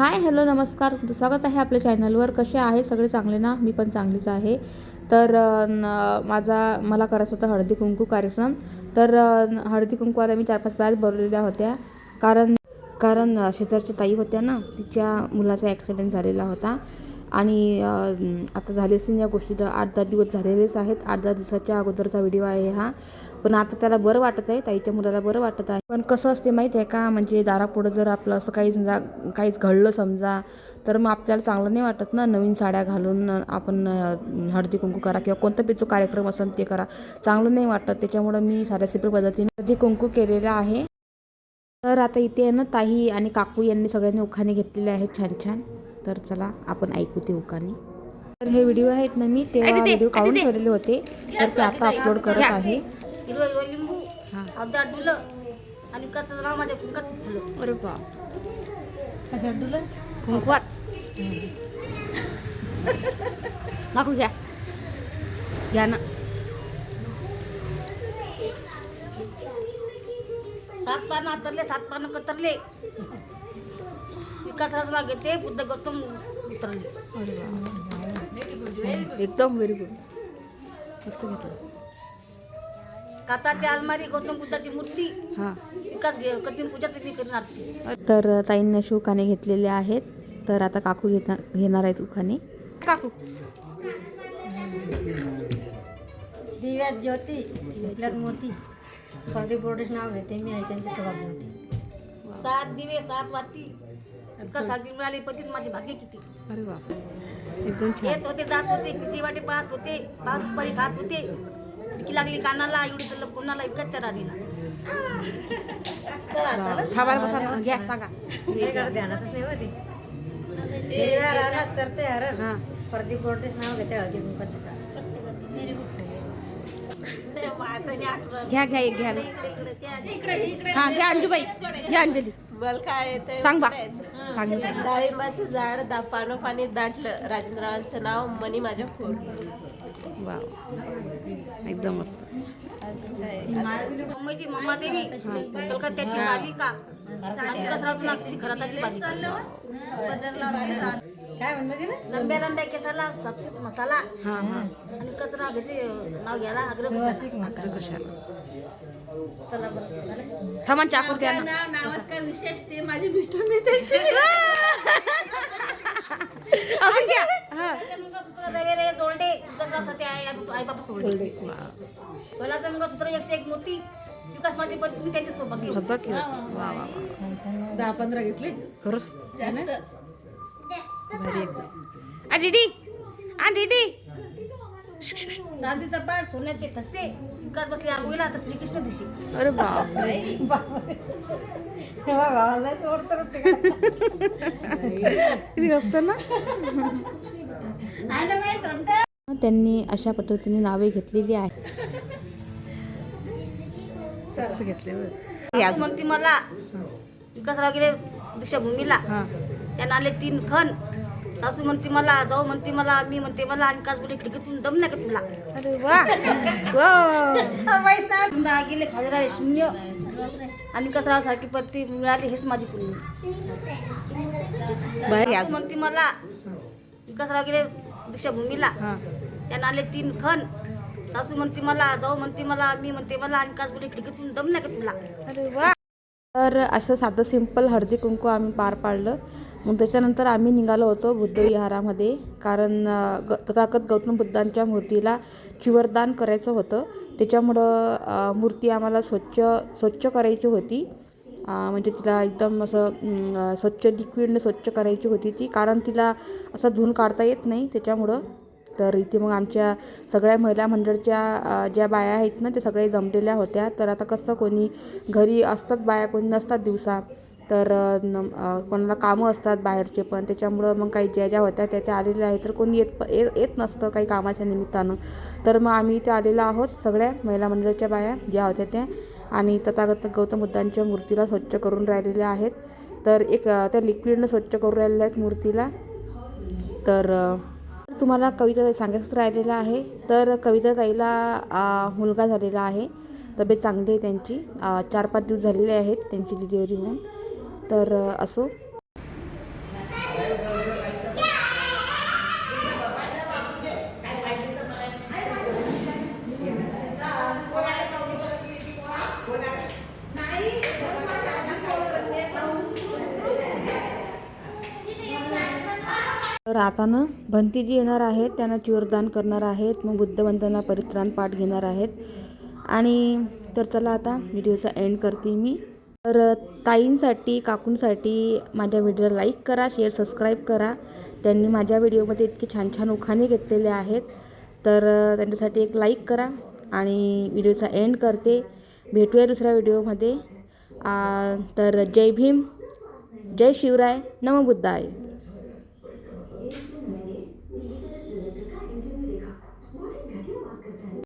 Hi hello नमस्कार. तुमचं स्वागत आहे आपल्या चॅनलवर. कसे आहे? सगळे चांगले ना? मी पण चांगलीच आहे. तर माझा मला करायचं होतं हळदी कुंकू कार्यक्रम. तर हळदी कुंकू आता मी चार पाच बाहेर बोलवलेल्या होत्या. कारण कारण शेजारच्या ताई होत्या ना तिच्या मुलाचा ॲक्सिडेंट झालेला होता. आणि आता झाले असेल या गोष्टीला आठ दहा दिवस झालेलेच आहेत. आठ दहा दिवसाच्या अगोदरचा व्हिडिओ आहे हा. पण आता त्याला बरं वाटत आहे ताईच्या मुलाला बरं वाटत आहे. पण कसं असते माहीत आहे का म्हणजे दारापुढं जर आपलं असं काही समजा काहीच घडलं समजा तर मग आपल्याला चांगलं नाही वाटत ना नवीन साड्या घालून आपण हळदी कुंकू करा किंवा कोणता बी जो कार्यक्रम असेल ते करा. चांगलं नाही वाटत त्याच्यामुळं मी साड्या सिंपल पद्धतीने हळदी कुंकू केलेला आहे. तर आता इथे आहे ना ताई आणि काकू यांनी सगळ्यांनी उखाणे घेतलेले आहेत छान छान. तर चला आपण ऐकू ते उखाणे तर हे व्हिडिओ आहेत ना मी तेव्हा व्हिडिओ काढून ठेवलेले होते. तर ते आता अपलोड करत आहे. हिरवं हिरवं लिंबू हा. अर्धा डुलं आणि कच्चं नाव माझ्या कुंकात फुलं. अरे बा कसं डुलं? कुंकवात. दाखवू घ्या. घ्या ना. सात पानं आतरले सात पानं कतरले. विकास नाव घेते बुद्ध गौतम उतरले. एकदम व्हेरी गुड मस्त घेतलं. काताची अलमारी गौतम बुद्धाची मूर्ती. हां. विकास घे कठीण पूजाचं मी करणार ती तर ताईंना शिवखाने घेतलेले आहेत. तर आता काकू घेणार घेणार आहेत उखाणे काकू. दिव्यात ज्योती झोपल्यात मोती. प्रदीप बोर्डेच नाव घेते मी आहे त्यांची सभापती सात दिवे सात वाती. विकास साधी मिळाली पतीत माझी भाग्य किती? अरे बाप एकदम छान. येत होते जात होते किती वाटे पाहत होते पाच सुपारी खात होते. टिकी लागली कानाला एवढी तर कोणाला विकतच्या राणीला चला चला. बसा ना. घ्या सांगा हे कर ध्यानातच नाही होती. दिव्या रानात चरते हर हां. प्रदीप बोर्डेच नाव घेते हळदी कुंकाचं का घ्या घ्या एक घ्या हां घ्या अंजूबाई. घ्या अंजली. बल काय येते सांग बा. सांग डाळिंबाचं झाड दा पानोपाणी दाटलं. राजेंद्ररावांचं नाव मनी माझ्या खोर वा एकदम मस्त. मुंबईची मम्मा देवी. कलकत्त्याची मालिका. आणि कसराचं नाव श्री खराताची बालिका काय म्हणलं तिने? लंब्या लंब्या केसाला स्वादिष्ट मसाला हां हां. आणि कचरा घेते नाव घ्यायला मसाला. कशाला? चला बरं झालं? सामान चाकू द्या ना. नावात काय विशेष ते माझे मिस्टर मी त्यांचे अजून घ्या. हां. सोलाचं मंगळसूत्र रवेरे जोडे. आहे आई बाबा सोडले. सोलाचं मंगळसूत्र एकशे एक मोती. विकास माझी पत्नी मी त्यांच्यासोबत घेऊ बघ की. वा. वा वा. दहा पंधरा घेतले? खरंच? जास्त. भारी एकदम. आ दीदी आ दीदी चांदीचा पाठ सोन्याचे ठसे विकास बसले आंघोळीला आता श्रीकृष्ण दिशी. अरे बापरे. तेव्हा भावाला तोड तर उठते का? किती असतं ना. त्यांनी अशा पद्धतीने नावे घेतलेली आहेत. घेतले मला. विकासराव गेले दीक्षाभूमीला. हां. त्यांना आले तीन खण. सासू म्हणते मला जाऊ म्हणते मला मी म्हणते मला आणि कास बोले खिडकीतून दम नाही का तुला? अरे वा. गेले शून्य. आणि विकासराव सारखी पत्ती मिळाली हेच माझी पुण्य. म्हणते मला विकासराव गेले दीक्षाभूमीला. त्यांना आले तीन खण. सासू म्हणते मला जाऊ म्हणते मला मी म्हणते मला आणि कास बोले खिडकीतून दम नाही का तुला? अरे वा. तर असं साधं सिंपल हळदी कुंकू आम्ही पार पाडलं. मग त्याच्यानंतर आम्ही निघालो होतो बुद्ध विहारामध्ये कारण ग तथागत गौतम बुद्धांच्या मूर्तीला चिवरदान करायचं होतं. त्याच्यामुळं मूर्ती आम्हाला स्वच्छ स्वच्छ करायची होती. म्हणजे तिला एकदम असं स्वच्छ लिक्विडने स्वच्छ करायची होती ती कारण तिला असं धुवून काढता येत नाही त्याच्यामुळं. तर इथे मग आमच्या सगळ्या महिला मंडळच्या ज्या बाया आहेत ना त्या सगळ्या जमलेल्या होत्या. तर आता कसं कोणी घरी असतात बाया कोणी नसतात दिवसा. तर न- कोणाला कामं असतात बाहेरचे पण त्याच्यामुळं मग काही ज्या ज्या होत्या त्या त्या आलेल्या आहेत तर कोणी येत प- ये- येत नसतं काही कामाच्या निमित्तानं. तर मग आम्ही इथे आलेलो आहोत सगळ्या महिला मंडळाच्या बाया ज्या होत्या त्या. आणि तथागत गौतम बुद्धांच्या मूर्तीला स्वच्छ करून राहिलेल्या आहेत. तर एक त्या लिक्विडनं स्वच्छ करून राहिलेल्या आहेत मूर्तीला. तर तुम्हाला कविता सांगायचं सांगायचंच राहिलेलं आहे. तर कविता ताईला मुलगा झालेला आहे. तब्येत चांगली आहे त्यांची. चार पाच दिवस झालेले आहेत त्यांची डिलिव्हरी होऊन. तर असो. तर आता ना भंती जी येणार आहेत त्यांना चिवरदान करणार आहेत मग बुद्धवंतांना परित्राण पाठ घेणार आहेत. आणि तर चला आता व्हिडिओचा एंड करते मी. तर ताईंसाठी काकूंसाठी माझ्या व्हिडिओला लाईक करा शेअर सबस्क्राईब करा. त्यांनी माझ्या व्हिडिओमध्ये इतके छान छान उखाणे घेतलेले आहेत. तर त्यांच्यासाठी एक लाईक करा आणि व्हिडिओचा एंड करते. भेटूया दुसऱ्या व्हिडिओमध्ये तर जय भीम जय शिवराय नमबुद्धाय